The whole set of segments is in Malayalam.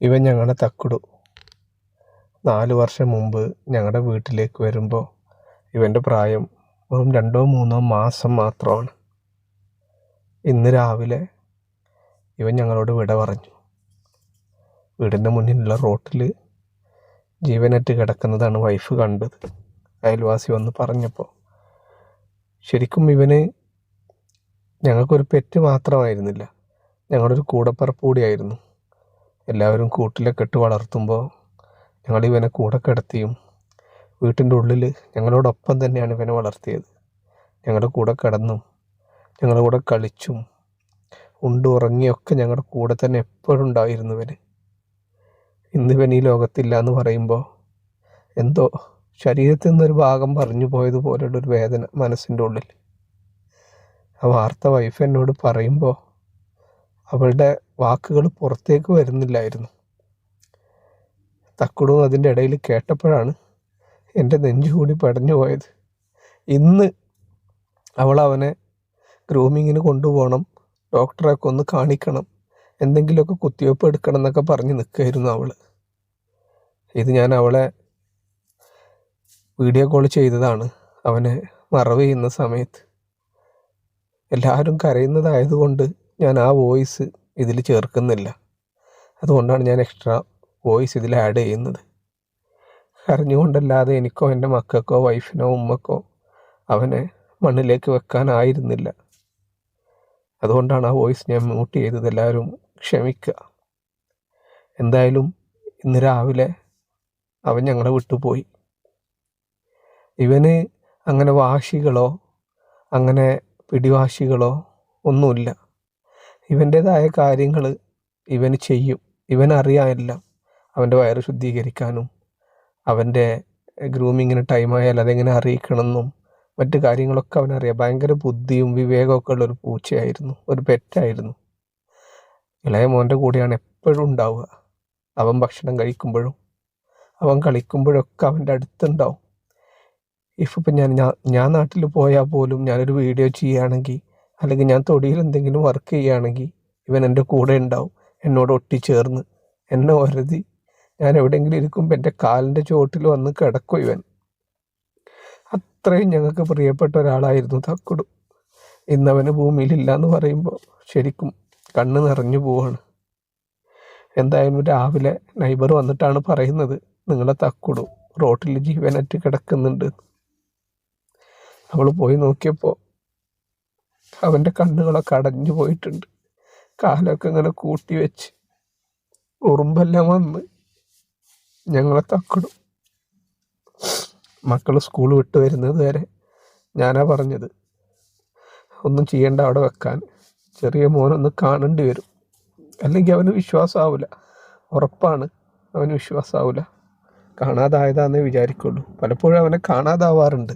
ഇവൻ ഞങ്ങളുടെ തക്കുടു. നാല് വർഷം മുമ്പ് ഞങ്ങളുടെ വീട്ടിലേക്ക് വരുമ്പോൾ ഇവന്റെ പ്രായം വെറും രണ്ടോ മൂന്നോ മാസം മാത്രമാണ്. ഇന്ന് രാവിലെ ഇവൻ ഞങ്ങളോട് വിട പറഞ്ഞു. വീടിന്റെ മുന്നിലുള്ള റോട്ടിൽ ജീവനറ്റ് കിടക്കുന്നതാണ് വൈഫ് കണ്ടത്. അയൽവാസി വന്ന് പറഞ്ഞപ്പോൾ ശരിക്കും ഇവന് ഞങ്ങൾക്കൊരു പെറ്റ് മാത്രമായിരുന്നില്ല. ഞങ്ങളൊരു കൂടപ്പറപ്പ് കൂടിയായിരുന്നു. എല്ലാവരും കൂട്ടിലൊക്കെ ഇട്ട് വളർത്തുമ്പോൾ ഞങ്ങൾ ഇവനെ കൂടെ കിടത്തിയും വീട്ടിന്റെ ഉള്ളിൽ ഞങ്ങളോടൊപ്പം തന്നെയാണ് ഇവനെ വളർത്തിയത്. ഞങ്ങളുടെ കൂടെ കിടന്നും ഞങ്ങളുടെ കൂടെ കളിച്ചും ഉണ്ട് ഉറങ്ങിയൊക്കെ ഞങ്ങളുടെ കൂടെ തന്നെ എപ്പോഴും ഉണ്ടായിരുന്നു ഇവന്. ഇവൻ ഈ ലോകത്തില്ല എന്ന് പറയുമ്പോൾ എന്തോ ശരീരത്തിൽ നിന്നൊരു ഭാഗം പറഞ്ഞു പോയതുപോലുള്ളൊരു വേദന മനസ്സിന്റെ ഉള്ളിൽ. ആ വാർത്ത വൈഫ് എന്നോട് പറയുമ്പോൾ അവളുടെ വാക്കുകൾ പുറത്തേക്ക് വരുന്നില്ലായിരുന്നു. തക്കുടും അതിന്റെ ഇടയിൽ കേട്ടപ്പോഴാണ് എന്റെ നെഞ്ചുകൂടി പടഞ്ഞു പോയത്. ഇന്ന് അവൾ അവനെ ഗ്രൂമിങ്ങിന് കൊണ്ടുപോകണം ഡോക്ടറെയൊക്കെ ഒന്ന് കാണിക്കണം എന്തെങ്കിലുമൊക്കെ കുത്തിവയ്പ്പ് എടുക്കണം എന്നൊക്കെ പറഞ്ഞ് നിൽക്കുമായിരുന്നു അവൾ. ഇത് ഞാൻ അവളെ വീഡിയോ കോൾ ചെയ്തതാണ് അവനെ മറവ് ചെയ്യുന്ന സമയത്ത്. എല്ലാവരും കരയുന്നതായതുകൊണ്ട് ഞാൻ ആ വോയിസ് ഇതിൽ ചേർക്കുന്നില്ല. അതുകൊണ്ടാണ് ഞാൻ എക്സ്ട്രാ വോയിസ് ഇതിൽ ആഡ് ചെയ്യുന്നത്. കരഞ്ഞുകൊണ്ടല്ലാതെ എനിക്കോ എന്റെ മക്കൾക്കോ വൈഫിനോ ഉമ്മക്കോ അവനെ മണ്ണിലേക്ക് വെക്കാനായിരുന്നില്ല. അതുകൊണ്ടാണ് ആ വോയിസ് ഞാൻ മ്യൂട്ട് ചെയ്തത്. എല്ലാവരും ക്ഷമിക്കുക എന്തായാലും ഇന്ന് രാവിലെ അവൻ ഞങ്ങളെ വിട്ടുപോയി. ഇവന് അങ്ങനെ വാശികളോ അങ്ങനെ പിടിവാശികളോ ഒന്നുമില്ല. ഇവന്റേതായ കാര്യങ്ങൾ ഇവൻ ചെയ്യും. ഇവൻ ഇവനറിയാമില്ല അവന്റെ വയറ് ശുദ്ധീകരിക്കാനും അവന്റെ ഗ്രൂമിങ്ങിന് ടൈമായാൽ അതെങ്ങനെ അറിയിക്കണമെന്നും മറ്റു കാര്യങ്ങളൊക്കെ അവനറിയാം. ഭയങ്കര ബുദ്ധിയും വിവേകമൊക്കെ ഉള്ള ഒരു പൂച്ചയായിരുന്നു. ഒരു പെറ്റായിരുന്നു. ഇളയ മോന്റെ കൂടെയാണ് എപ്പോഴും ഉണ്ടാവുക. അവൻ ഭക്ഷണം കഴിക്കുമ്പോഴും അവൻ കളിക്കുമ്പോഴൊക്കെ അവന്റെ അടുത്തുണ്ടാവും. ഇഫ് ഇപ്പം ഞാൻ ഞാൻ നാട്ടിൽ പോയാൽ പോലും ഞാനൊരു വീഡിയോ ചെയ്യുകയാണെങ്കിൽ അല്ലെങ്കിൽ ഞാൻ തൊടിയിൽ എന്തെങ്കിലും വർക്ക് ചെയ്യുകയാണെങ്കിൽ ഇവൻ എന്റെ കൂടെ ഉണ്ടാവും എന്നോട് ഒട്ടിച്ചേർന്ന് എന്നെ ഒരതി ഞാൻ എവിടെയെങ്കിലും ഇരിക്കുമ്പോൾ എന്റെ കാലിന്റെ ചുവട്ടിൽ വന്ന് കിടക്കും ഇവൻ. അത്രയും ഞങ്ങൾക്ക് പ്രിയപ്പെട്ട ഒരാളായിരുന്നു തക്കുടു. ഇന്നവന് ഭൂമിയിലില്ല എന്ന് പറയുമ്പോൾ ശരിക്കും കണ്ണ് നിറഞ്ഞു പോവാണ്. എന്തായാലും രാവിലെ നൈബർ വന്നിട്ടാണ് പറയുന്നത് നിങ്ങളെ തക്കുടു റോട്ടിൽ ജീവനറ്റ് കിടക്കുന്നുണ്ട്. അവൾ പോയി നോക്കിയപ്പോൾ അവന്റെ കണ്ണുകളൊക്കെ അടഞ്ഞു പോയിട്ടുണ്ട്. കാലൊക്കെ ഇങ്ങനെ കൂട്ടി വെച്ച് ഉറുമ്പെല്ലാം വന്ന് ഞങ്ങളെ തക്കിടും. മക്കൾ സ്കൂൾ വിട്ട് വരുന്നത് വരെ ഞാനാ പറഞ്ഞത് ഒന്നും ചെയ്യേണ്ട അവിടെ വെക്കാൻ. ചെറിയ മോനൊന്ന് കാണേണ്ടി വരും. അല്ലെങ്കിൽ അവന് വിശ്വാസമാവില്ല ഉറപ്പാണ് അവന് വിശ്വാസമാവില്ല കാണാതായതാന്നേ വിചാരിക്കുള്ളൂ. പലപ്പോഴും അവനെ കാണാതാവാറുണ്ട്.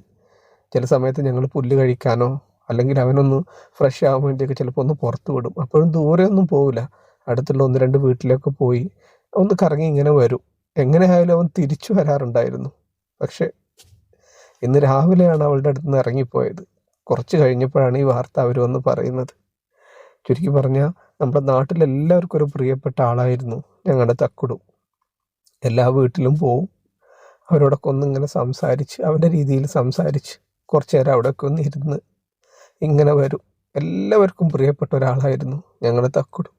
ചില സമയത്ത് ഞങ്ങൾ പുല്ല് കഴിക്കാനോ അല്ലെങ്കിൽ അവനൊന്ന് ഫ്രഷ് ആവാൻ വേണ്ടിയൊക്കെ ചിലപ്പോൾ ഒന്ന് പുറത്ത് വിടും. അപ്പോഴും ദൂരെ ഒന്നും പോവില്ല. അടുത്തുള്ള ഒന്ന് രണ്ട് വീട്ടിലൊക്കെ പോയി ഒന്ന് കറങ്ങി ഇങ്ങനെ വരും. എങ്ങനെ ആയാലും അവൻ തിരിച്ചു വരാറുണ്ടായിരുന്നു. പക്ഷേ ഇന്ന് രാവിലെയാണ് അവളുടെ അടുത്ത് നിന്ന് ഇറങ്ങിപ്പോയത്. കുറച്ച് കഴിഞ്ഞപ്പോഴാണ് ഈ വാർത്ത അവർ വന്ന് പറയുന്നത്. ചുരുക്കി പറഞ്ഞാൽ നമ്മുടെ നാട്ടിലെല്ലാവർക്കും ഒരു പ്രിയപ്പെട്ട ആളായിരുന്നു ഞങ്ങളുടെ തക്കുടു. എല്ലാ വീട്ടിലും പോവും. അവരോടൊക്കെ ഒന്നിങ്ങനെ സംസാരിച്ച് അവന്റെ രീതിയിൽ സംസാരിച്ച് കുറച്ച് നേരം അവിടെയൊക്കെ ഒന്ന് ഇരുന്ന് ഇങ്ങനെ വരും. എല്ലാവർക്കും പ്രിയപ്പെട്ട ഒരാളായിരുന്നു ഞങ്ങളുടെ തക്കുടു.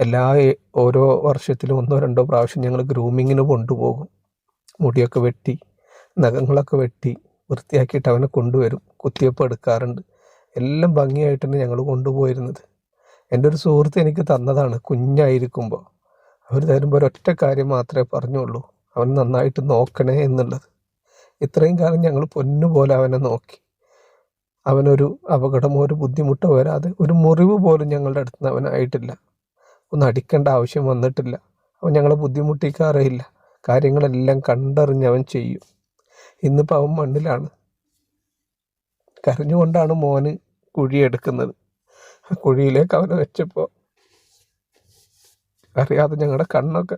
എല്ലാ ഓരോ വർഷത്തിലും ഒന്നോ രണ്ടോ പ്രാവശ്യം ഞങ്ങൾ ഗ്രൂമിങ്ങിന് കൊണ്ടുപോകും. മുടിയൊക്കെ വെട്ടി നഖങ്ങളൊക്കെ വെട്ടി വൃത്തിയാക്കിയിട്ട് അവനെ കൊണ്ടുവരും. കുത്തിവയ്പ്പ് എടുക്കാറുണ്ട്. എല്ലാം ഭംഗിയായിട്ട് ഞങ്ങൾ കൊണ്ടുപോയിരുന്നത്. എന്റെ ഒരു സുഹൃത്ത് എനിക്ക് തന്നതാണ് കുഞ്ഞായിരിക്കുമ്പോൾ. അവർ തരുമ്പോൾ ഒരൊറ്റ കാര്യം മാത്രമേ പറഞ്ഞുള്ളൂ. അവൻ നന്നായിട്ട് നോക്കണേ എന്നുള്ളത്. ഇത്രയും കാലം ഞങ്ങൾ പൊന്നുപോലെ അവനെ നോക്കി. അവനൊരു അപകടമോ ഒരു ബുദ്ധിമുട്ടോ വരാതെ ഒരു മുറിവ് പോലും ഞങ്ങളുടെ അടുത്ത് നിന്ന് അവനായിട്ടില്ല ഒന്ന് അടിക്കേണ്ട ആവശ്യം വന്നിട്ടില്ല. അവൻ ഞങ്ങളെ ബുദ്ധിമുട്ടിക്കാറേയില്ല. കാര്യങ്ങളെല്ലാം കണ്ടറിഞ്ഞ് അവൻ ചെയ്യും. ഇന്നിപ്പോൾ അവൻ മണ്ണിലാണ്. കരഞ്ഞുകൊണ്ടാണ് മോന് കുഴിയെടുക്കുന്നത് ആ കുഴിയിലേക്ക് അവനെ വെച്ചപ്പോൾ അറിയാതെ ഞങ്ങളുടെ കണ്ണൊക്കെ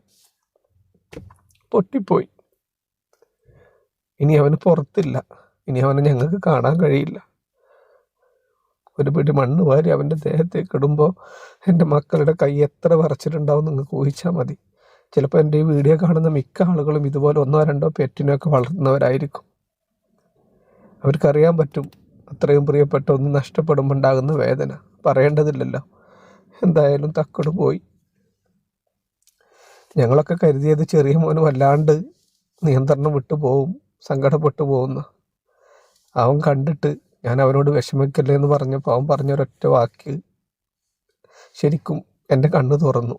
പൊട്ടിപ്പോയി. ഇനി അവന് പുറത്തില്ല. ഇനി അവനെ ഞങ്ങൾക്ക് കാണാൻ കഴിയില്ല. ഒരു പിടി മണ്ണ് വാരി അവന്റെ ദേഹത്തേക്ക് ഇടുമ്പോൾ എന്റെ മക്കളുടെ കൈ എത്ര വരച്ചിട്ടുണ്ടാവും നിങ്ങൾക്ക് ഊഹിച്ചാൽ മതി. ചിലപ്പോൾ എന്റെ ഈ വീഡിയോ കാണുന്ന മിക്ക ആളുകളും ഇതുപോലെ ഒന്നോ രണ്ടോ പെറ്റിനൊക്കെ വളർത്തുന്നവരായിരിക്കും. അവർക്കറിയാൻ പറ്റും അത്രയും പ്രിയപ്പെട്ട ഒന്ന് നഷ്ടപ്പെടുമ്പോൾ ഉണ്ടാകുന്ന വേദന. പറയേണ്ടതില്ലല്ലോ. എന്തായാലും തക്കട് പോയി. ഞങ്ങളൊക്കെ കരുതിയത് ചെറിയ മോന് വല്ലാണ്ട് നിയന്ത്രണം വിട്ടു പോവും സങ്കടപ്പെട്ടു പോകുന്ന. അവൻ കണ്ടിട്ട് ഞാൻ അവനോട് വിഷമിക്കല്ലേ എന്ന് പറഞ്ഞപ്പോൾ അവൻ പറഞ്ഞ ഒരൊറ്റ വാക്ക് ശരിക്കും എന്റെ കണ്ണ് തുറന്നു.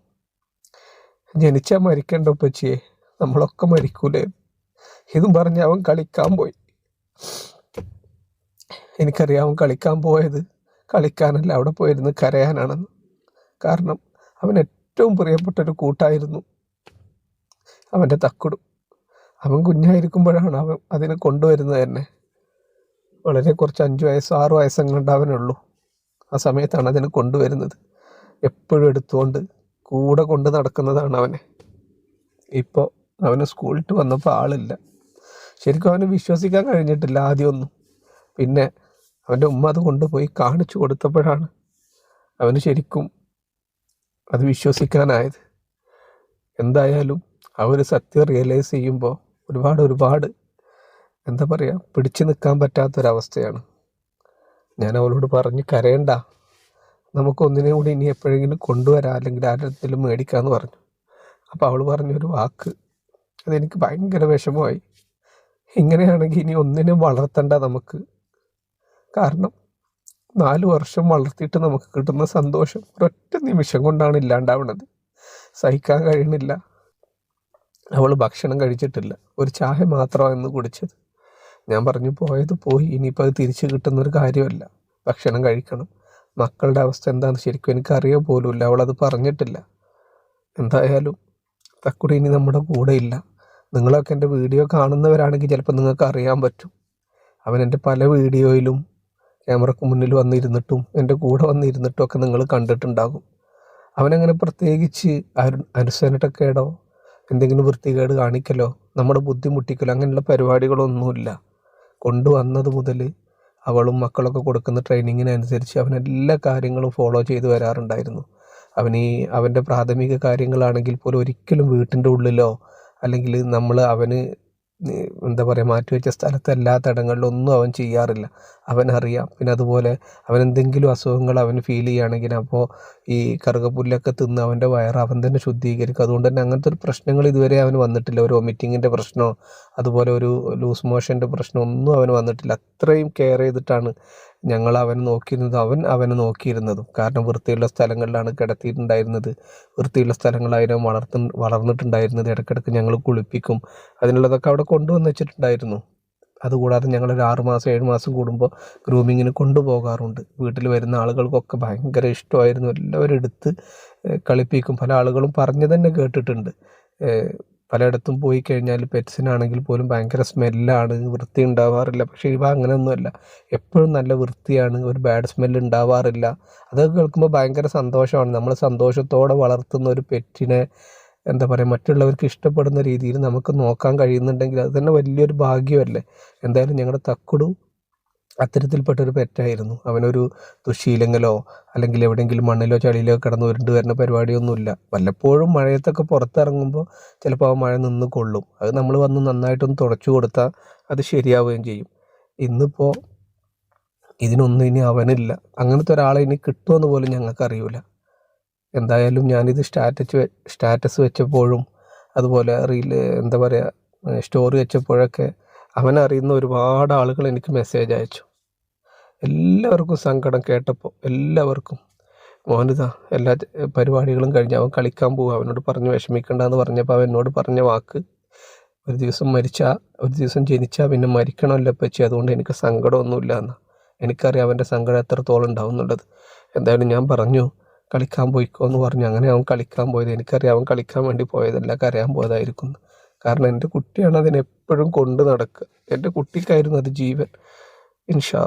ജനിച്ചാൽ മരിക്കേണ്ട ഉപ്പച്ചിയെ നമ്മളൊക്കെ മരിക്കൂലേ? ഇതും പറഞ്ഞ് അവൻ കളിക്കാൻ പോയി. എനിക്കറിയാം അവൻ കളിക്കാൻ പോയത് കളിക്കാനല്ല അവിടെ പോയിരുന്ന് കരയാനാണെന്ന്. കാരണം അവൻ ഏറ്റവും പ്രിയപ്പെട്ട ഒരു കൂട്ടായിരുന്നു അവന്റെ തക്കുടും. അവൻ കുഞ്ഞായിരിക്കുമ്പോഴാണ് അവൻ അതിനെ കൊണ്ടുവരുന്നത് തന്നെ വളരെ കുറച്ച് അഞ്ച് വയസ്സ് ആറ് വയസ്സെങ്ങണ്ടാവനുള്ളൂ. ആ സമയത്താണ് അതിനെ കൊണ്ടുവരുന്നത്. എപ്പോഴും എടുത്തുകൊണ്ട് കൂടെ കൊണ്ട് നടക്കുന്നതാണ് അവനെ. ഇപ്പോൾ അവന് സ്കൂളിട്ട് വന്നപ്പോൾ ആളില്ല. ശരിക്കും അവന് വിശ്വസിക്കാൻ കഴിഞ്ഞിട്ടില്ല ആദ്യമൊന്നും. പിന്നെ അവന്റെ ഉമ്മ അത് കൊണ്ടുപോയി കാണിച്ചു കൊടുത്തപ്പോഴാണ് അവന് ശരിക്കും അത് വിശ്വസിക്കാനായത്. എന്തായാലും ആ ഒരു സത്യം റിയലൈസ് ചെയ്യുമ്പോൾ ഒരുപാട് ഒരുപാട് എന്താ പറയുക പിടിച്ചു നിൽക്കാൻ പറ്റാത്തൊരവസ്ഥയാണ്. ഞാൻ അവളോട് പറഞ്ഞ് കരയണ്ട. നമുക്കൊന്നിനെ കൂടി ഇനി എപ്പോഴെങ്കിലും കൊണ്ടുവരാം അല്ലെങ്കിൽ ആരെങ്കിലും മേടിക്കാമെന്ന് പറഞ്ഞു. അപ്പോൾ അവൾ പറഞ്ഞൊരു വാക്ക് അതെനിക്ക് ഭയങ്കര വിഷമമായി. ഇങ്ങനെയാണെങ്കിൽ ഇനി ഒന്നിനും വളർത്തണ്ട നമുക്ക്. കാരണം നാല് വർഷം വളർത്തിയിട്ട് നമുക്ക് കിട്ടുന്ന സന്തോഷം ഒരൊറ്റ നിമിഷം കൊണ്ടാണ് ഇല്ലാണ്ടാവുന്നത് സഹിക്കാൻ കഴിയണില്ല. അവൾ ഭക്ഷണം കഴിച്ചിട്ടില്ല. ഒരു ചായ മാത്രമാണ് ഇന്ന് കുടിച്ചത്. ഞാൻ പറഞ്ഞു പോയത് പോയി ഇനിയിപ്പോൾ അത് തിരിച്ചു കിട്ടുന്നൊരു കാര്യമല്ല. ഭക്ഷണം കഴിക്കണം. മക്കളുടെ അവസ്ഥ എന്താണെന്ന് ശരിക്കും എനിക്ക് അറിയോ പോലുമില്ല അവളത് പറഞ്ഞിട്ടില്ല. എന്തായാലും തക്കുടി ഇനി നമ്മുടെ കൂടെ ഇല്ല. നിങ്ങളൊക്കെ എന്റെ വീഡിയോ കാണുന്നവരാണെങ്കിൽ ചിലപ്പോൾ നിങ്ങൾക്ക് അറിയാൻ പറ്റും. അവൻ എന്റെ പല വീഡിയോയിലും ക്യാമറക്ക് മുന്നിൽ വന്നിരുന്നിട്ടും എന്റെ കൂടെ വന്നിരുന്നിട്ടും ഒക്കെ നിങ്ങൾ കണ്ടിട്ടുണ്ടാകും. അവനങ്ങനെ പ്രത്യേകിച്ച് അരു അനുസരണക്കേടോ എന്തെങ്കിലും വൃത്തികേട് കാണിക്കലോ? നമ്മുടെ ബുദ്ധിമുട്ടിക്കലോ? അങ്ങനെയുള്ള പരിപാടികളൊന്നുമില്ല. കൊണ്ടുവന്നത് മുതൽ അവളും മക്കളൊക്കെ കൊടുക്കുന്ന ട്രെയിനിങ്ങിനനുസരിച്ച് അവൻ എല്ലാ കാര്യങ്ങളും ഫോളോ ചെയ്ത് വരാറുണ്ടായിരുന്നു. അവൻ ഈ അവന്റെ പ്രാഥമിക കാര്യങ്ങളാണെങ്കിൽ പോലും ഒരിക്കലും വീട്ടിന്റെ ഉള്ളിലോ അല്ലെങ്കിൽ നമ്മൾ അവന് എന്താ പറയുക മാറ്റിവെച്ച സ്ഥലത്തല്ലാത്ത ഇടങ്ങളിലൊന്നും അവൻ ചെയ്യാറില്ല. അവനറിയാം. പിന്നെ അതുപോലെ അവൻ എന്തെങ്കിലും അസുഖങ്ങൾ അവന് ഫീൽ ചെയ്യുകയാണെങ്കിൽ അപ്പോൾ ഈ കറുകപ്പുല്ലൊക്കെ തിന്ന് അവന്റെ വയറ് അവൻ തന്നെ ശുദ്ധീകരിക്കും. അതുകൊണ്ട് തന്നെ അങ്ങനത്തെ ഒരു പ്രശ്നങ്ങൾ ഇതുവരെ അവന് വന്നിട്ടില്ല. ഒരു വൊമിറ്റിങ്ങിന്റെ പ്രശ്നമോ അതുപോലെ ഒരു ലൂസ് മോഷന്റെ പ്രശ്നം ഒന്നും അവന് വന്നിട്ടില്ല. അത്രയും കെയർ ചെയ്തിട്ടാണ് ഞങ്ങൾ അവനെ നോക്കിയിരുന്നത് അവൻ അവനെ നോക്കിയിരുന്നതും. കാരണം വൃത്തിയുള്ള സ്ഥലങ്ങളിലാണ് കിടത്തിയിട്ടുണ്ടായിരുന്നത്. വൃത്തിയുള്ള സ്ഥലങ്ങളായിരുന്നു വളർത്ത് വളർന്നിട്ടുണ്ടായിരുന്നത്. ഇടയ്ക്കിടയ്ക്ക് ഞങ്ങൾ കുളിപ്പിക്കും. അതിനുള്ളതൊക്കെ അവിടെ കൊണ്ടുവന്ന് വെച്ചിട്ടുണ്ടായിരുന്നു. അതുകൂടാതെ ഒരു ആറ് മാസം ഏഴ് മാസം കൂടുമ്പോൾ ഗ്രൂമിങ്ങിന് കൊണ്ടുപോകാറുണ്ട്. വീട്ടിൽ വരുന്ന ആളുകൾക്കൊക്കെ ഭയങ്കര ഇഷ്ടമായിരുന്നു. എല്ലാവരും എടുത്ത് കളിപ്പിക്കും. പല ആളുകളും പറഞ്ഞു തന്നെ കേട്ടിട്ടുണ്ട്. പലയിടത്തും പോയി കഴിഞ്ഞാൽ പെറ്റ്സിനാണെങ്കിൽ പോലും ഭയങ്കര സ്മെല്ലാണ്. വൃത്തി ഉണ്ടാവാറില്ല. പക്ഷേ ഇവ അങ്ങനെയൊന്നുമല്ല. എപ്പോഴും നല്ല വൃത്തിയാണ്. ഒരു ബാഡ് സ്മെല്ല് ഉണ്ടാവാറില്ല. അതൊക്കെ കേൾക്കുമ്പോൾ ഭയങ്കര സന്തോഷമാണ്. നമ്മൾ സന്തോഷത്തോടെ വളർത്തുന്ന ഒരു പെറ്റിനെ എന്താ പറയുക മറ്റുള്ളവർക്ക് ഇഷ്ടപ്പെടുന്ന രീതിയിൽ നമുക്ക് നോക്കാൻ കഴിയുന്നുണ്ടെങ്കിൽ അത് തന്നെ വലിയൊരു ഭാഗ്യമല്ലേ. എന്തായാലും ഞങ്ങളുടെ തക്കുടു അത്തരത്തിൽപ്പെട്ട ഒരു പെറ്റായിരുന്നു. അവനൊരു ദുശീലങ്ങളോ അല്ലെങ്കിൽ എവിടെയെങ്കിലും മണ്ണിലോ ചളിയിലോ കിടന്ന് ഉരുണ്ട് വരുന്ന പരിപാടിയൊന്നുമില്ല. വല്ലപ്പോഴും മഴയത്തൊക്കെ പുറത്തിറങ്ങുമ്പോൾ ചിലപ്പോൾ ആ മഴ നിന്ന് കൊള്ളും. അത് നമ്മൾ വന്ന് നന്നായിട്ടൊന്ന് തുടച്ചു കൊടുത്താൽ അത് ശരിയാവുകയും ചെയ്യും. ഇന്നിപ്പോൾ ഇതിനൊന്നും ഇനി അവനില്ല. അങ്ങനത്തെ ഒരാളെ ഇനി കിട്ടുമെന്ന് പോലും ഞങ്ങൾക്ക് അറിയില്ല എന്തായാലും ഞാനിത് സ്റ്റാറ്റസ് സ്റ്റാറ്റസ് വെച്ചപ്പോഴും അതുപോലെ റീൽ എന്താ പറയുക സ്റ്റോറി വെച്ചപ്പോഴൊക്കെ അവനറിയുന്ന ഒരുപാട് ആളുകൾ എനിക്ക് മെസ്സേജ് അയച്ചു. എല്ലാവർക്കും സങ്കടം കേട്ടപ്പോൾ എല്ലാവർക്കും. മോനിതാ എല്ലാ പരിപാടികളും കഴിഞ്ഞ് അവൻ കളിക്കാൻ പോകും അവനോട് പറഞ്ഞ് വിഷമിക്കണ്ടെന്ന് പറഞ്ഞപ്പോൾ അവൻ എന്നോട് പറഞ്ഞ വാക്ക് ഒരു ദിവസം മരിച്ചാൽ ഒരു ദിവസം ജനിച്ചാൽ പിന്നെ മരിക്കണമല്ലോ പച്ചി അതുകൊണ്ട് എനിക്ക് സങ്കടമൊന്നുമില്ല എന്ന് എനിക്കറിയാം അവന്റെ സങ്കടം എത്രത്തോളം ഉണ്ടാവും എന്നുള്ളത് എന്തായാലും ഞാൻ പറഞ്ഞു കളിക്കാൻ പോയിക്കോ എന്ന് പറഞ്ഞു. അങ്ങനെ അവൻ കളിക്കാൻ പോയത്. എനിക്കറിയാം അവൻ കളിക്കാൻ വേണ്ടി പോയതല്ല കരയാൻ പോയതായിരിക്കും കാരണം എന്റെ കുട്ടിയാണ് അതിനെപ്പോഴും കൊണ്ട് നടക്കുക. എന്റെ കുട്ടിക്കായിരുന്നു അത് ജീവൻ. ഇൻഷാ